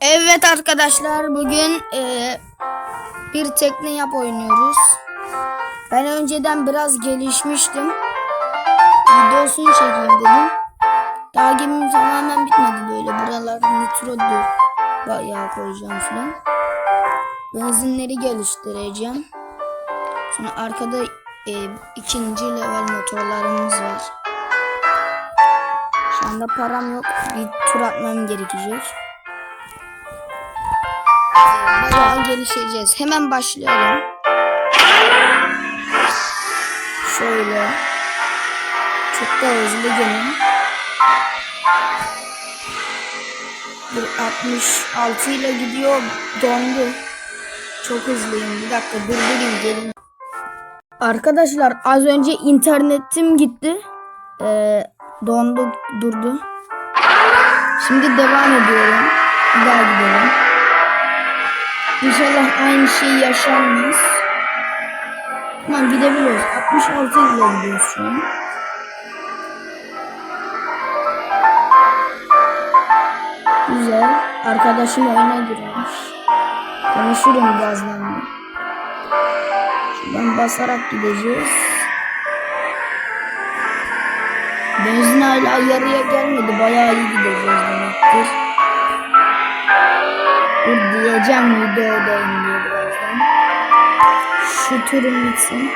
Evet arkadaşlar bugün eee, bir tekne yap oynuyoruz. Ben önceden biraz gelişmiştim. Videosunu çekeyim dedim. Daha gemim tamamen bitmedi böyle. Buralar nitro. Bayağı koyacağım falan. Benzinleri geliştireceğim. Sonra arkada eee, ikinci level motorlarımız var. Şu anda param yok. Bir tur atmam gerekecek. Bayağı gelişeceğiz. Hemen başlayalım. Şöyle. Çok da hızlı gelin. Bir 66 ile gidiyor. Dondu. Çok hızlıyım. Bir dakika durdurayım gelin. Arkadaşlar az önce internetim gitti. Ee, dondu durdu. Şimdi devam ediyorum. İnşallah aynı şey yaşanmaz. Tamam gidebiliyoruz. 66 ile gidiyoruz şu an. Güzel. Arkadaşım oyuna girmiş. Konuşurum birazdan. da. Şuradan basarak gideceğiz. Benzin hala yarıya gelmedi. Bayağı iyi gideceğiz demektir. Diyeceğim videodayım diye birazdan. Şu turum bitsin.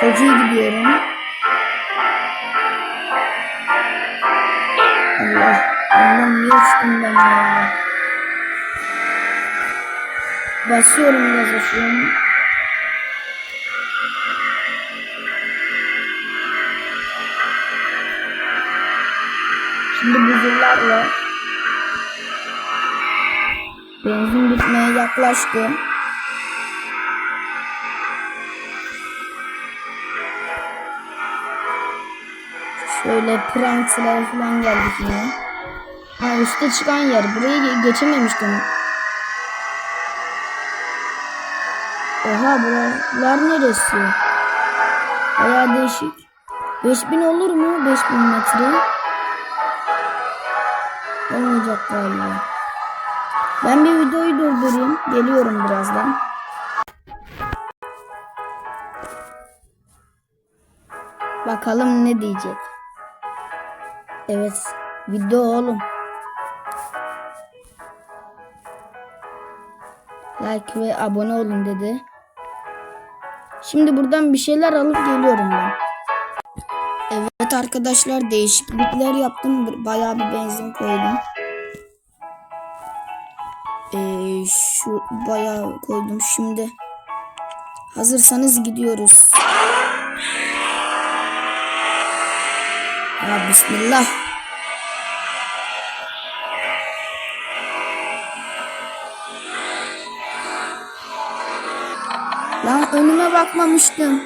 Çok iyi gidiyorum. Allah. Allah'ım niye uçtum ben ya? Basıyorum gaza şu an. Şimdi buzullar var. Benzin bitmeye yaklaştı. Şöyle pranksılara falan geldik yine. Ha üstte çıkan yer. Burayı ge- geçememiştim. Oha buralar neresi? Baya değişik. 5000 olur mu? 5000 metre. Olmayacak galiba. Ben bir videoyu durdurayım. Geliyorum birazdan. Bakalım ne diyecek. Evet. Video oğlum. Like ve abone olun dedi. Şimdi buradan bir şeyler alıp geliyorum ben. Evet arkadaşlar değişiklikler yaptım. Bayağı bir benzin koydum. Ee, şu bayağı koydum şimdi. Hazırsanız gidiyoruz. Ya bismillah. Lan önüme bakmamıştım.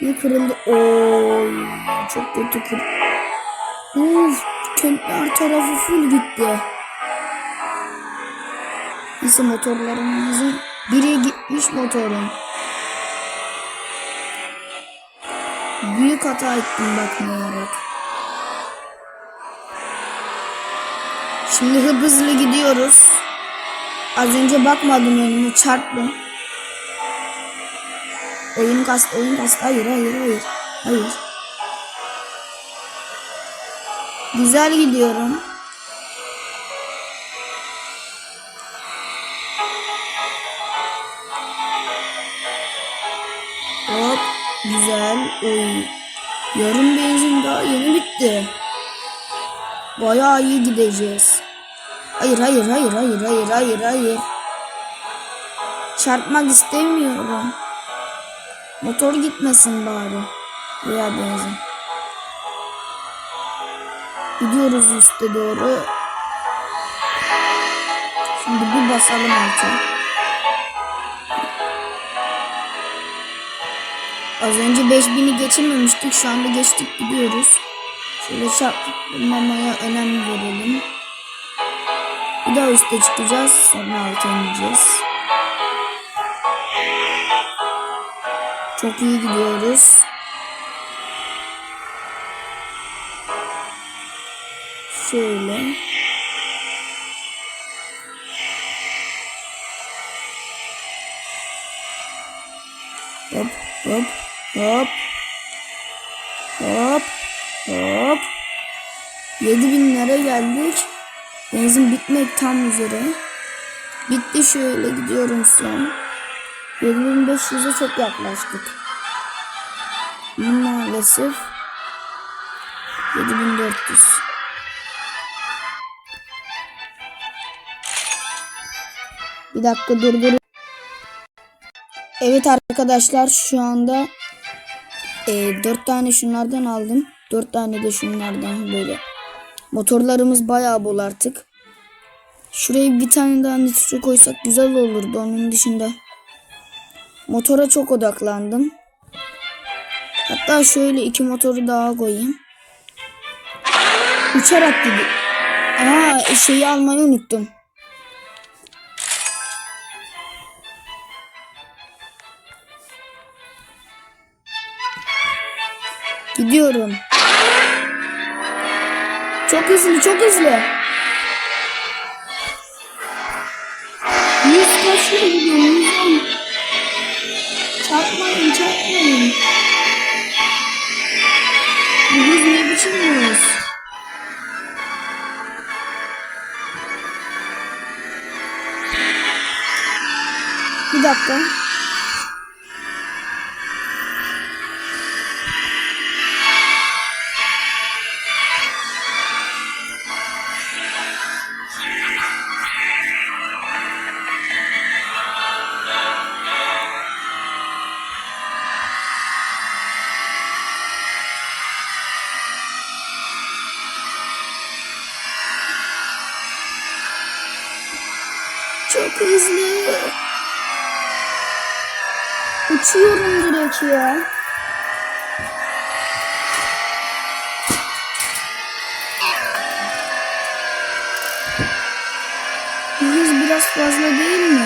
Ne kırıldı? Oy, çok kötü kır. Uf, kentler tarafı full gitti. Neyse motorlarımızın biri gitmiş motorun. Büyük hata ettim bakmayarak. Şimdi hızlı gidiyoruz. Az önce bakmadım önüme çarptım. Oyun kast, oyun kast. Hayır, hayır, hayır. Hayır. Güzel gidiyorum. Hop. Güzel. Oy. Yarım benzin daha yeni bitti. Bayağı iyi gideceğiz. Hayır hayır hayır hayır hayır hayır hayır. Çarpmak istemiyorum. Motor gitmesin bari. Veya benzin. Gidiyoruz üste doğru. Şimdi bir basalım alta. Az önce 5000'i geçememiştik. Şu anda geçtik gidiyoruz. Şöyle çarpmamaya önem verelim. Bir daha üste çıkacağız. Sonra alta ineceğiz. Çok iyi gidiyoruz. Şöyle. Hop hop hop. Hop hop. 7000'lere geldik. Benzin bitmek tam üzere. Bitti şöyle gidiyorum son. 7500'e çok yaklaştık. Maalesef 7400. Bir dakika durdur. Evet arkadaşlar şu anda e, 4 tane şunlardan aldım. 4 tane de şunlardan böyle. Motorlarımız bayağı bol artık. Şuraya bir tane daha nitro koysak güzel olurdu. Onun dışında motora çok odaklandım. Hatta şöyle iki motoru daha koyayım. Uçarak gidiyor. Aa şeyi almayı unuttum. Gidiyorum. Çok hızlı, çok hızlı. Çok hızlı. Uçuyorum direkt ya. Bu hız biraz fazla değil mi?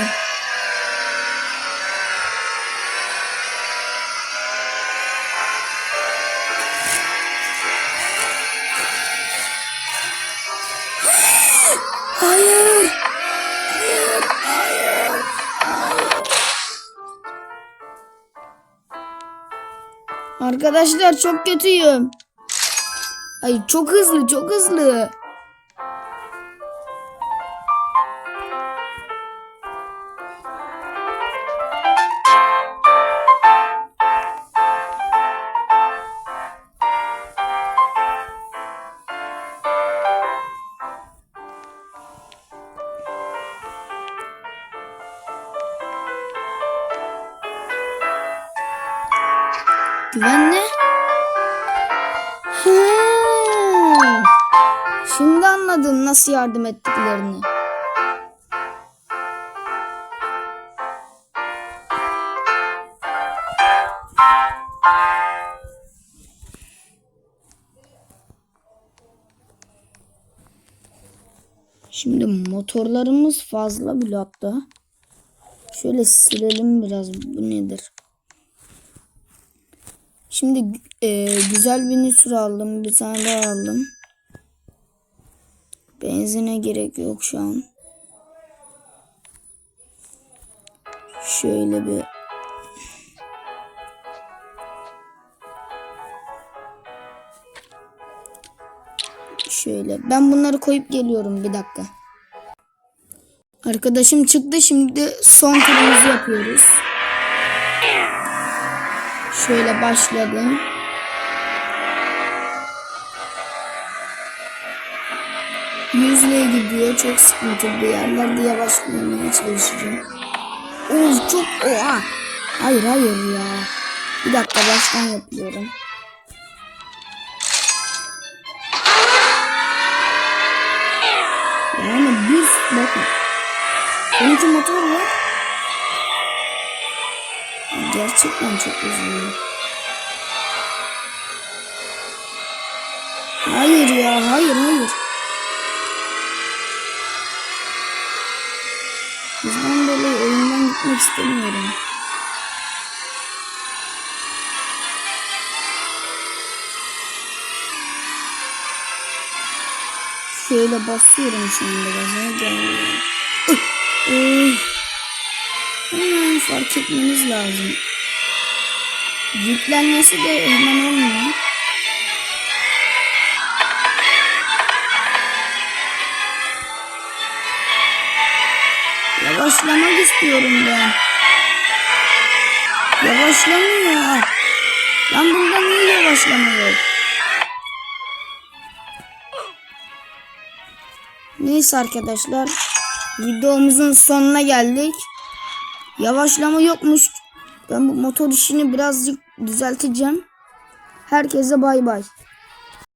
Arkadaşlar çok kötüyüm. Ay çok hızlı, çok hızlı. Güvenli. Hmm. Şimdi anladım nasıl yardım ettiklerini. Şimdi motorlarımız fazla bile hatta. Şöyle silelim biraz. Bu nedir? Şimdi e, güzel bir nitro aldım. Bir tane daha aldım. Benzine gerek yok şu an. Şöyle bir Şöyle. Ben bunları koyup geliyorum bir dakika. Arkadaşım çıktı. Şimdi son turumuzu yapıyoruz. Şöyle başladım. Yüzle gidiyor. Çok sıkıntılı yerlerde yavaşlamaya çalışacağım. Of çok oha. Hayır hayır ya. Bir dakika baştan yapıyorum. Yani biz bakın. 12 motor var. Gerçekten çok hızlı. Hayır ya hayır hayır. Bizden dolayı oyundan gitmek istemiyorum. Şöyle basıyorum şimdi gaza. Gel. Etmemiz lazım. Yüklenmesi de hemen olmuyor. Yavaşlamak istiyorum ben. Yavaşlamıyor. Lan bunda niye yavaşlama yok? Neyse arkadaşlar. Videomuzun sonuna geldik. Yavaşlama yokmuş. Ben bu motor işini birazcık düzelteceğim. Herkese bay bay.